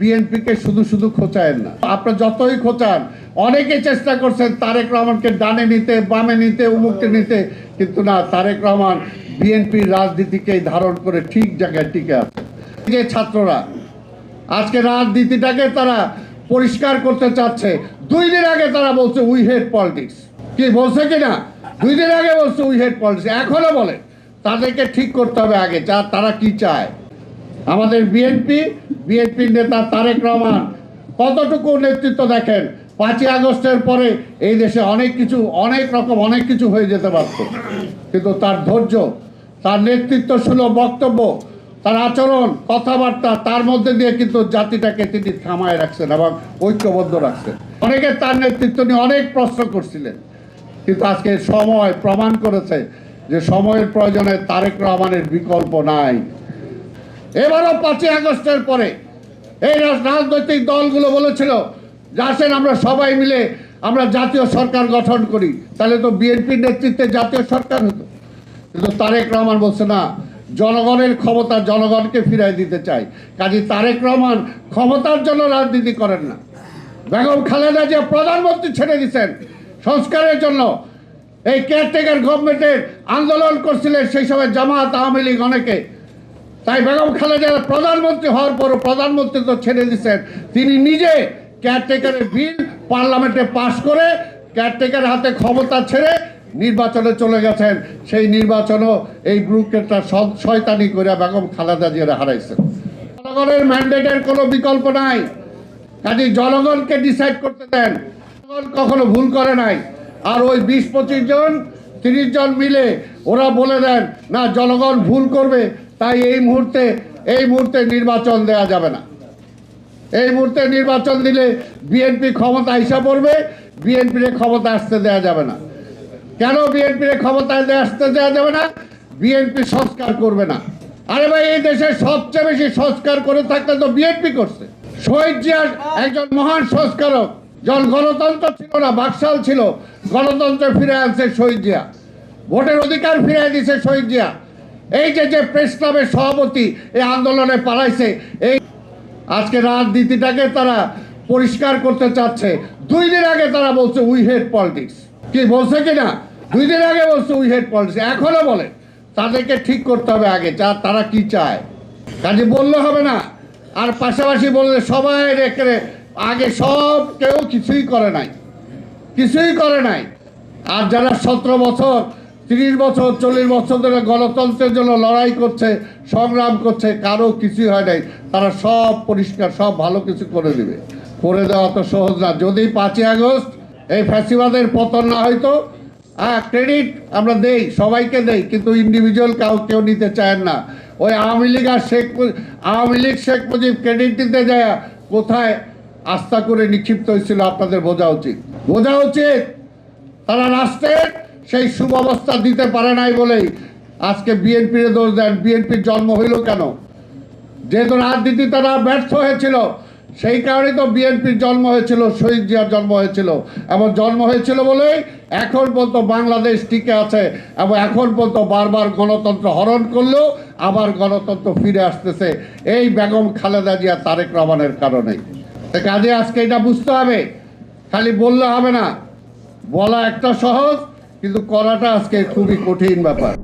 বিএনপিকে শুধু শুধু খোঁচায়েন না। আপনার যতই খোঁচান অনেকে চেষ্টা করছেন তারেক রহমানকে ডানে নিতে, বামে নিতে উমুককে নিতে, কিন্তু না, তারেক রহমান বিএনপির রাজনীতিকে ধারণ করে ঠিক জায়গায় টিকে আছে। যে ছাত্ররা, আজকে রাজনীতিটাকে তারা পরিষ্কার করতে চাচ্ছে। দুই দিন আগে তারা বলছে উই হেড পলিটিক্স কি, বলছে কি না? দুই দিন আগে বলছে উই হেড পলিটিক্স এখনও বলে। তাদেরকে ঠিক করতে হবে আগে, যা তারা কি চায়। আমাদের বিএনপি বিএনপির নেতা তারেক রহমান, কতটুকু নেতৃত্ব দেখেন? পাঁচই আগস্টের পরে এই দেশে অনেক কিছু, অনেক রকম, অনেক কিছু হয়ে যেতে পারত। কিন্তু তার ধৈর্য, তার নেতৃত্ব সুলভ বক্তব্য, তার আচরণ, কথাবার্তা, তার মধ্যে দিয়ে কিন্তু জাতিটাকে তিনি থামায় রাখছেন এবং ঐক্যবদ্ধ রাখছেন। অনেকে তার নেতৃত্ব নিয়ে অনেক প্রশ্ন করছিলেন। কিন্তু আজকে সময় প্রমাণ করেছে যে সময়ের প্রয়োজনে তারেক রহমানের বিকল্প নাই। এবারও পাঁচই আগস্টের পরে এই রাজ- রাজনৈতিক দলগুলো বলেছিল যে আসেন আমরা সবাই মিলে, আমরা জাতীয় সরকার গঠন করি। তাহলে তো বিএনপির নেতৃত্বে জাতীয় সরকার হতো। কিন্তু তারেক রহমান বলছে, না, জনগণের ক্ষমতা জনগণকে ফিরাই দিতে চাই। কাজী তারেক রহমান ক্ষমতার জন্য রাজনীতি করেন না। বেগম খালেদা যে প্রধানমন্ত্রী ছেড়ে দিচ্ছেন সংস্কারের জন্য। এই কেয়ারটেকার গভর্নমেন্টের আন্দোলন করছিলেন সেই সময় জামাত আওয়ামী লীগ অনেকে। তাই বেগম খালেদা প্রধানমন্ত্রী হওয়ার পরও প্রধানমন্ত্রী তো ছেড়ে দিচ্ছেন তিনি নিজে কেয়ারটেকারের বিল পার্লামেন্টে পাশ করে কেয়ারটেকার হাতে ক্ষমতা ছেড়ে নির্বাচনে চলে গেছেন। সেই নির্বাচনও এই ব্রুকেটটা শয়তানি করে বেগম খালেদা জিয়ারা হারাইছেন। জনগণের ম্যান্ডেটের কোনো বিকল্প নাই। কাজে জনগণকে ডিসাইড করতে দেন। জনগণ কখনো ভুল করে নাই। আর ওই বিশ পঁচিশ জন, তিরিশ জন মিলে ওরা বলে দেন, না, জনগণ ভুল করবে। তাই এই মুহূর্তে এই মুহূর্তে নির্বাচন দেওয়া যাবে না। এই মুহূর্তে নির্বাচন দিলে বিএনপি ক্ষমতা হিসাব পড়বে, বিএনপির ক্ষমতা আসতে দেওয়া যাবে না। কেন বিএনপির ক্ষমতায় দিয়ে আসতে দেওয়া যাবে না? বিএনপি সংস্কার করবে না। আরে ভাই, এই দেশে সবচেয়ে বেশি সংস্কার করে থাকতে তো বিএনপি করছে। শহীদ জিয়া একজন মহান সংস্কারক যখন গণতন্ত্র ছিল না, বাকশাল ছিল, গণতন্ত্র ফিরে আনছে শহীদ জিয়া। ভোটের অধিকার ফিরে দিছে শহীদ জিয়া। এই যে যে প্রেস ক্লাবের সভাপতি এই আন্দোলনে পালাইছে, এই আজকে রাজনীতিটাকে তারা পরিষ্কার করতে চাচ্ছে। দুই দিন আগে তারা বলছে উই হেড পলিটিক্স কি, বলছে কি না? দুই দিন আগে বলছে উই হেড পলিটিক্স এখনও বলে। তাদেরকে ঠিক করতে হবে আগে, যা তারা কি চায়। কাজে বললে হবে না। আর পাশাপাশি বললে সবাই রেখে আগে সব কেউ কিছুই করে নাই। কিছুই করে নাই। আর যারা সতেরো বছর তিরিশ বছর, চল্লিশ বছর ধরে গণতন্ত্রের জন্য লড়াই করছে, সংগ্রাম করছে, কারও কিছুই হয় নাই। তারা সব পরিষ্কার, সব ভালো কিছু করে দিবে। করে দেওয়া তো সহজ না। যদি পাঁচই আগস্ট এই ফ্যাসিবাদের পতন না হয়তো হ্যাঁ ক্রেডিট আমরা দেই, সবাইকে দেই, কিন্তু ইন্ডিভিজুয়াল কাউ কেউ নিতে চায় না। ওই আওয়ামী লীগ আর শেখ আওয়ামী লীগ, শেখ মুজিব ক্রেডিট দিতে যায়, কোথায় আস্থা করে নিক্ষিপ্ত হয়েছিল আপনাদের বোঝা উচিত। বোঝা উচিত, তারা রাষ্ট্রের সেই সুব্যবস্থা দিতে পারে নাই বলেই আজকে বিএনপির দোষ দেন। বিএনপির জন্ম হইল কেন? যেহেতু রাজনীতি তারা ব্যর্থ হয়েছিল, সেই কারণে তো বিএনপির জন্ম হয়েছিল, শহীদ জিয়ার জন্ম হয়েছিল। এবং জন্ম হয়েছিল বলেই এখন পর্যন্ত বাংলাদেশ টিকে আছে এবং এখন পর্যন্ত বারবার গণতন্ত্র হরণ করলেও আবার গণতন্ত্র ফিরে আসতেছে এই বেগম খালেদা জিয়া, তারেক রহমানের কারণে কাজে আজকে এটা বুঝতে হবে, খালি বললে হবে না। বলা একটা সহজ কিন্তু করাটা আজকে খুবই কঠিন ব্যাপার।